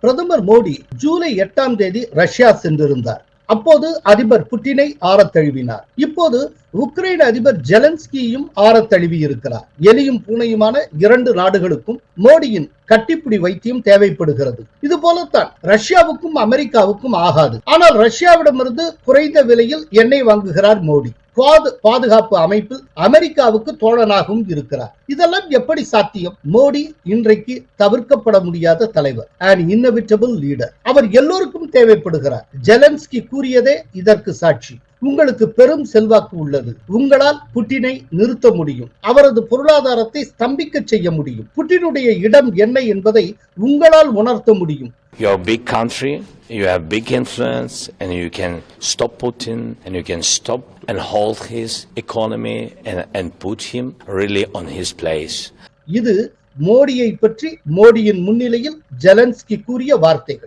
பிரதமர் மோடி ஜூலை எட்டாம் தேதி ரஷ்யா சென்றிருந்தார். அப்போது அதிபர் புட்டினை ஆறத் தழுவினார் இப்போது உக்ரைன் அதிபர் ஜெலன்ஸ்கியும் ஆறத் தழுவி இருக்கிறார். எலியும் பூனையுமான இரண்டு நாடுகளுக்கும் மோடியின் கட்டிப்பிடி வைத்தியம் தேவைப்படுகிறது. இது போலத்தான் ரஷ்யாவுக்கும் அமெரிக்காவுக்கும் ஆகாது. ஆனால் ரஷ்யாவிடமிருந்து குறைந்த விலையில் எண்ணெய் வாங்குகிறார் மோடி. குவாத் பாதுகாப்பு அமைப்பில் அமெரிக்காவுக்கு தோழனாகவும் இருக்கிறார். இதெல்லாம் எப்படி சாத்தியம்? மோடி இன்றைக்கு தவிர்க்கப்பட முடியாத தலைவர் அண்ட் இன்னவிட்டபிள் லீடர் அவர் எல்லோருக்கும் தேவைப்படுகிறார். ஜெலன்ஸ்கி கூறியதே இதற்கு சாட்சி. உங்களுக்கு பெரும் செல்வாக்கு உள்ளது. உங்களால் புட்டினை நிறுத்த முடியும். அவரது பொருளாதாரத்தை ஸ்தம்பிக்க செய்ய முடியும். புட்டினுடைய இடம் என்ன என்பதை உங்களால் உணர்த்த முடியும். You're a big country, you have big influence, and you can stop Putin, and you can stop and hold his economy and, and put him really on his place. இது மோடியை பற்றி மோடியின் முன்னிலையில் ஜெலன்ஸ்கி கூறிய வார்த்தைகள்.